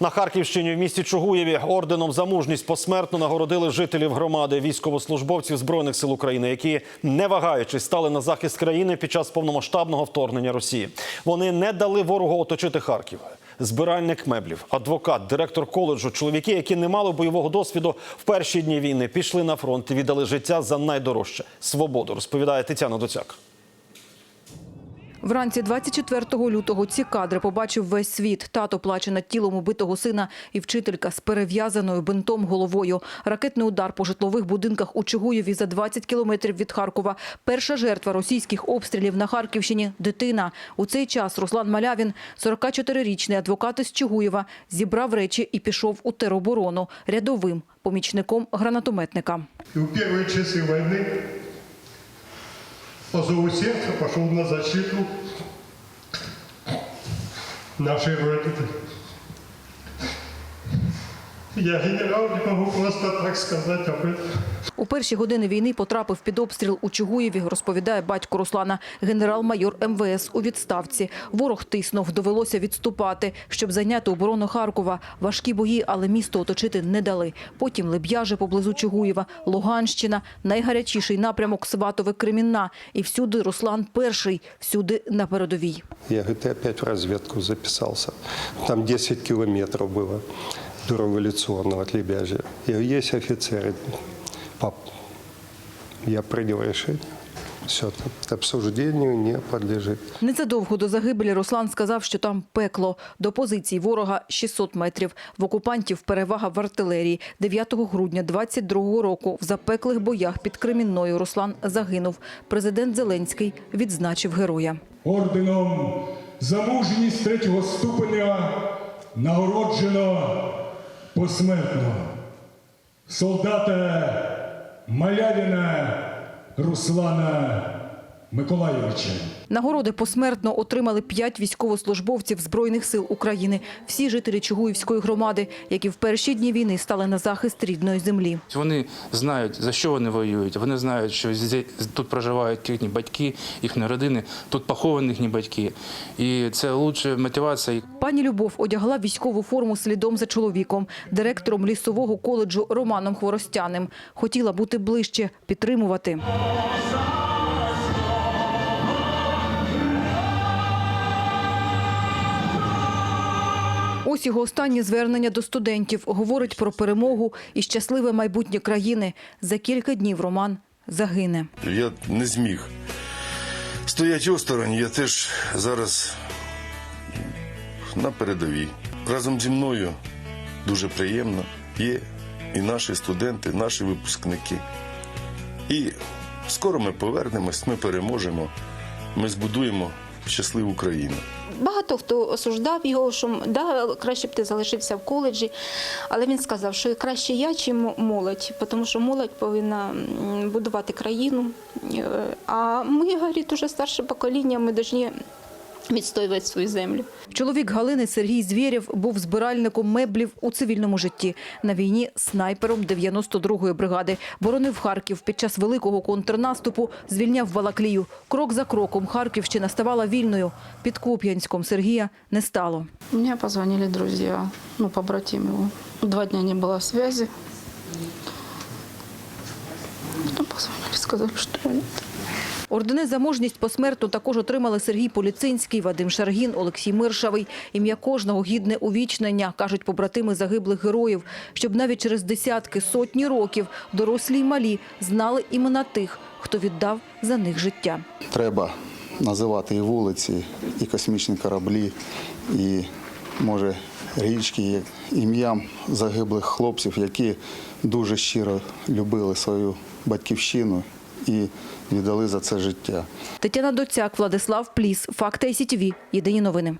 На Харківщині в місті Чугуєві орденом за мужність посмертно нагородили жителів громади військовослужбовців збройних сил України, які не вагаючись стали на захист країни під час повномасштабного вторгнення Росії. Вони не дали ворогу оточити Харків. Збиральник меблів, адвокат, директор коледжу, чоловіки, які не мали бойового досвіду в перші дні війни, пішли на фронт і віддали життя за найдорожче свободу. Розповідає Тетяна Доцяк. Вранці 24 лютого ці кадри побачив весь світ. Тато плаче над тілом убитого сина і вчителька з перев'язаною бинтом головою. Ракетний удар по житлових будинках у Чугуєві за 20 кілометрів від Харкова. Перша жертва російських обстрілів на Харківщині – дитина. У цей час Руслан Малявін, 44-річний адвокат із Чугуєва, зібрав речі і пішов у тероборону рядовим помічником гранатометника. И в первые часы войны по зову сердца пошел на защиту нашей Родины. Я генерал, не могу просто так сказать об этом. У перші години війни потрапив під обстріл у Чугуєві, розповідає батько Руслана, генерал-майор МВС у відставці. Ворог тиснув, довелося відступати, щоб зайняти оборону Харкова. Важкі бої, але місто оточити не дали. Потім Леб'яже поблизу Чугуєва, Луганщина, найгарячіший напрямок Сватове Кремінна. І всюди Руслан перший, всюди на передовій. Я, говорит, ты опять в разведку записался. Там 10 километров было до революционного от Лебяжья. Я говорю, есть офицеры. Пап, я принял решение. Все, это обсуждению не подлежит. Незадовго до загибелі Руслан сказав, що там пекло. До позицій ворога 600 метрів. В окупантів перевага в артилерії. 9 грудня 22 року в запеклих боях під Кремінною Руслан загинув. Президент Зеленський відзначив героя. орденом за мужність третього ступеня нагороджено посмертно солдата Малявіна Руслана Миколайовича. Нагороди посмертно отримали п'ять військовослужбовців Збройних сил України. Всі жителі Чугуївської громади, які в перші дні війни стали на захист рідної землі. Вони знають, за що вони воюють. Вони знають, що тут проживають їхні батьки, їхні родини, тут поховані їхні батьки. І це лучша мотивація. Пані Любов одягла військову форму слідом за чоловіком, директором лісового коледжу Романом Хворостяним. Хотіла бути ближче, підтримувати. Ось його останнє звернення до студентів. Говорить про перемогу і щасливе майбутнє країни. За кілька днів Роман загине. Я не зміг стояти осторонь. Я теж зараз на передовій. Разом зі мною дуже приємно є і наші студенти, наші випускники. І скоро ми повернемось, ми переможемо, ми збудуємо щасливу країну. Багато хто осуждав його, що да, краще б ти залишився в коледжі, але він сказав, що краще я, чим молодь, тому що молодь повинна будувати країну. Е, А ми, говорить, уже старше покоління, ми повинні відстоювати свою землю. Чоловік Галини Сергій Звєрєв був збиральником меблів у цивільному житті. На війні снайпером 92-ї бригади. Боронив Харків під час великого контрнаступу, звільняв Балаклію. Крок за кроком Харківщина ставала вільною. Під Куп'янськом Сергія не стало. Мне позвонили друзья, ну, побратим его. Два дня не было связи. Потом позвонили, сказали, что нет. Ордени за мужність посмертно також отримали Сергій Поліцинський, Вадим Шаргін, Олексій Миршавий. Ім'я кожного гідне увічнення, кажуть побратими загиблих героїв, щоб навіть через десятки, сотні років дорослі й малі знали імена тих, хто віддав за них життя. Треба називати і вулиці, і космічні кораблі, і може річки ім'ям загиблих хлопців, які дуже щиро любили свою батьківщину і віддали за це життя. Тетяна Доцяк, Владислав Пліс, Факти СІТВ. Єдині новини.